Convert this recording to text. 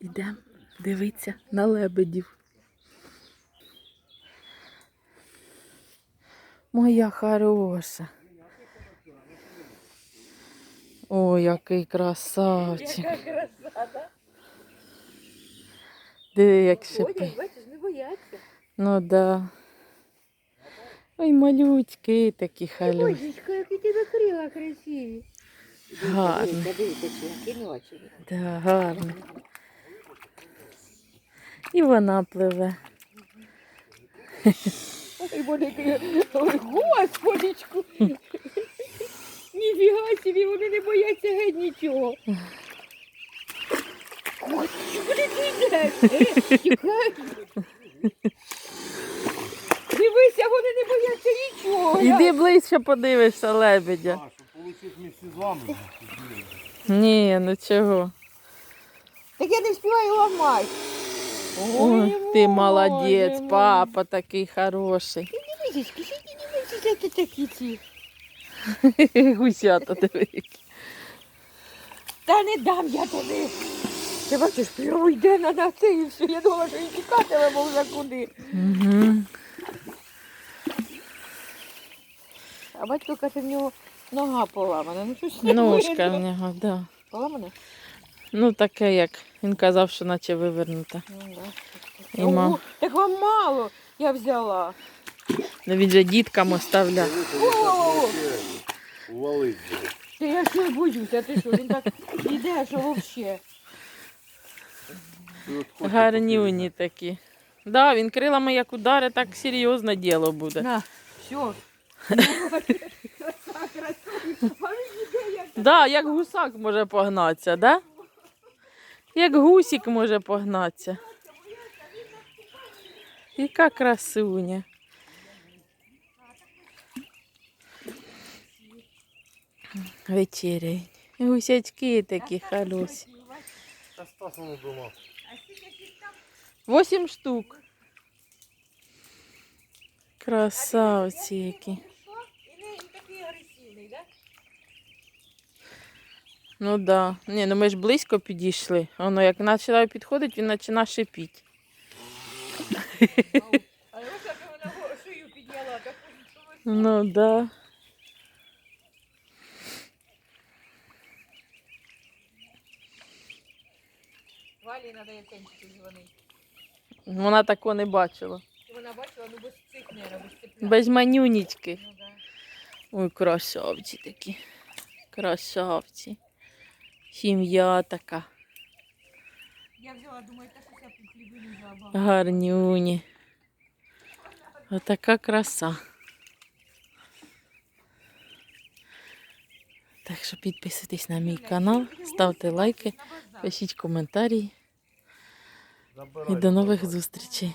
Ідемо дивитися на лебедів. Моя хороша. Ой, який красавчик. Диви, як шипить. бачиш, не бояться. Ну да. Ой, малючки такі халюсь. Божечко, які ти накрила красиві. Гарно. Дивіться. Да, гарно. І вона пливе. Ой, Боже, ой, господичку. Ніфіга собі, вони не бояться геть нічого. Куди ти йдеш? Е. Дивися, вони не бояться нічого. Іди ближче подивишся лебедя. А, щоб місці з вами. Ні, ну чого. Так я не співаю ламати. Ой, ти молодець, папа такий хороший. Місяця ти такі ці? Гусята диви. Та не дам я тобі. Ти бачиш, прямо йде на це і все. Я думала, що і тікатиме, мов за куди. Угу. А батько каже, в нього нога поламана. Ну щось не Ножка в нього, да. Поламана? Ну таке, як він казав, що наче вивернута. Ну, да. І Ого, ма. Так вам мало я взяла. Ну він же діткам оставляв. О, Увалить. Та я ще боюся, ти що, він так іде, що взагалі. Гарнюні такі. Да, він крилами як удари, так серйозне діло буде. На, все. Да, як гусак може погнатися, да? Як гусік може погнатися. Яка красуня. Вечеряють. Гусячки такі халюсі. Восім штук. Красавці які. такий агресивний, так? Ну да. Ні, ну ми ж близько підійшли. Воно як починає підходити, він починає шипіти. Але ось як вона шию підняла, так Ну да. Валі треба Євгенчику дзвонити. Вона такого не бачила. Вона бачила, ну без цих нерв, без цепля. Без манюнічки. Ну, да. Ой, красавці такі. Красавці. Сім'я така. Я взяла, думаю, та щось я хлібину взяла. Гарнюні. Отака краса. Так що підписуйтесь на мій канал, ставте лайки, пишіть коментарі і до нових зустрічей.